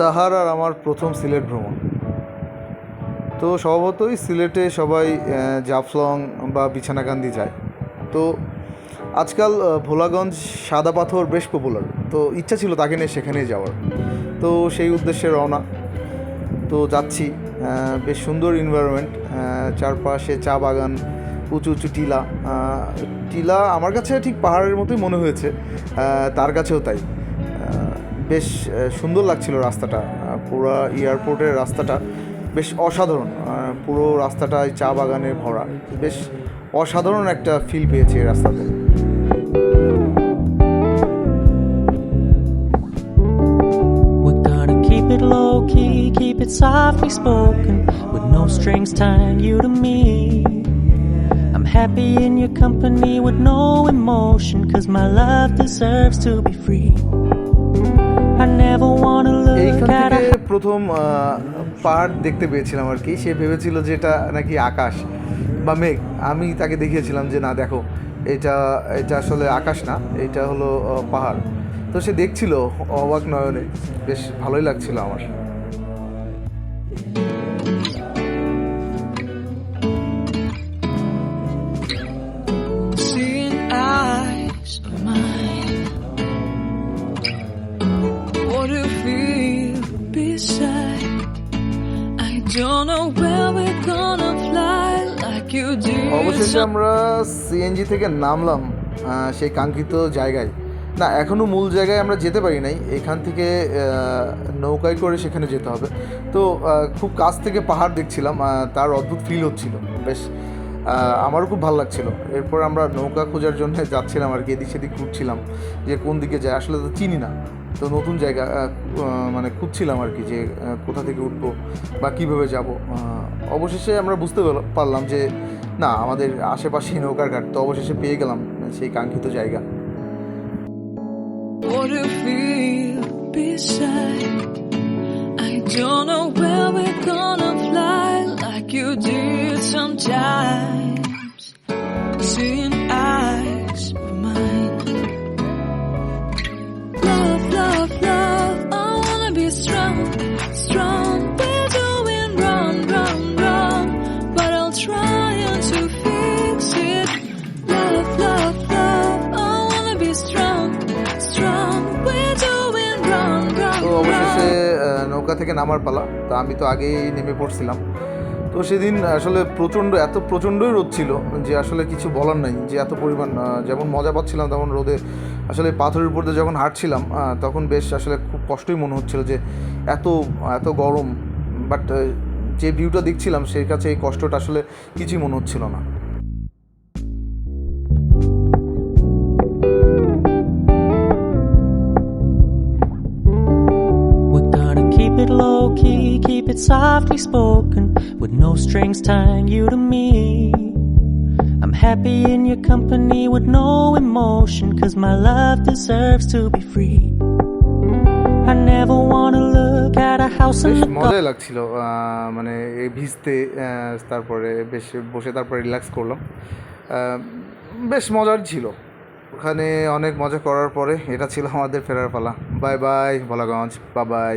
তাহার আর আমার প্রথম সিলেট ভ্রমণ। তো স্বভাবতই সিলেটে সবাই জাফলং বা বিছানাকান্দি যায়। তো আজকাল ভোলাগঞ্জ সাদা পাথর বেশ পপুলার তো ইচ্ছা ছিল তাকে নিয়ে সেখানে যাওয়ার। তো সেই উদ্দেশ্যে রওনা। তো যাচ্ছি বেশ সুন্দর এনভায়রনমেন্ট চারপাশে চা বাগান, উঁচু উঁচু টিলা। টিলা আমার কাছে ঠিক পাহাড়ের মতোই মনে হয়েছে। তার কাছেও তাই। বেশ সুন্দর লাগছিল রাস্তাটা পুরো এয়ারপোর্টের রাস্তাটা বেশ অসাধারণ পুরো রাস্তাটায় চা বাগানে ভরা বেশ অসাধারণ একটা ফিল পেয়েছে এই রাস্তাতে keep it softly spoken, with no strings tying you to me. I'm happy in your company with no emotion, cause my love deserves to be free. এইখান থেকে প্রথম পার্ট পাহাড় দেখতে পেয়েছিলাম আর কি। সে ভেবেছিল যে এটা নাকি আকাশ বা মেঘ। আমি তাকে দেখিয়েছিলাম যে না দেখো এটা এটা আসলে আকাশ না এটা হলো পাহাড়। তো সে দেখছিল অবাক নয়নে। বেশ ভালোই লাগছিল আমার। Beside? I don't know where we're gonna fly like you did. অবশেষে আমরা সিএনজি থেকে নামলাম সেই কাঙ্ক্ষিত জায়গায়। না এখনও মূল জায়গায় আমরা যেতে পারি নাই। এখান থেকে নৌকায় করে সেখানে যেতে হবে। তো খুব কাছ থেকে পাহাড় দেখছিলাম তার অদ্ভুত ফিল হচ্ছিল। বেশ আমারও খুব ভালো লাগছিল। এরপর আমরা নৌকা খোঁজার জন্য যাচ্ছিলাম আর কি এদিক সেদিক ঘুরছিলাম। যে কোন দিকে যায় আসলে তো চিনি না। তো নতুন জায়গা মানে খুঁজছিলাম আর কি যে কোথা থেকে উঠবো বা কীভাবে যাব। অবশেষে আমরা বুঝতে পারলাম যে, না, আমাদের আশেপাশে নৌকার ঘাট তো অবশেষে পেয়ে গেলাম, সেই কাঙ্ক্ষিত জায়গা। Don't know where we're gonna fly, like you did sometimes. আহ, নৌকা থেকে নামার পালা। তো আমি তো আগেই নেমে পড়ছিলাম। তো সেদিন আসলে প্রচণ্ড এত প্রচণ্ডই রোদ ছিল যে আসলে কিছু বলার নাই যে এত পরিমাণ যেমন মজা পাচ্ছিলাম তেমন রোদে। আসলে পাথরের উপর দিয়ে যখন হাঁটছিলাম তখন বেশ আসলে খুব কষ্টই মনে হচ্ছিল যে এত এত গরম। বাট যে ভিউটা দেখছিলাম সেই কাছে এই কষ্টটা আসলে কিছুই মনে হচ্ছিল না। Softly spoken, with no strings tying you to me. I'm happy in your company with no emotion, cause my love deserves to be free. I never wanna look at a house in the মজাই লাগছিল মানে এই ভিজতে তারপরে বেশ বসে তারপরে relax করলাম বেশ মজার ছিল ওখানে অনেক মজা করার পরে এটা ছিল আমাদের ফেরার পালা বাই বাই ভোলাগঞ্জ বা বাই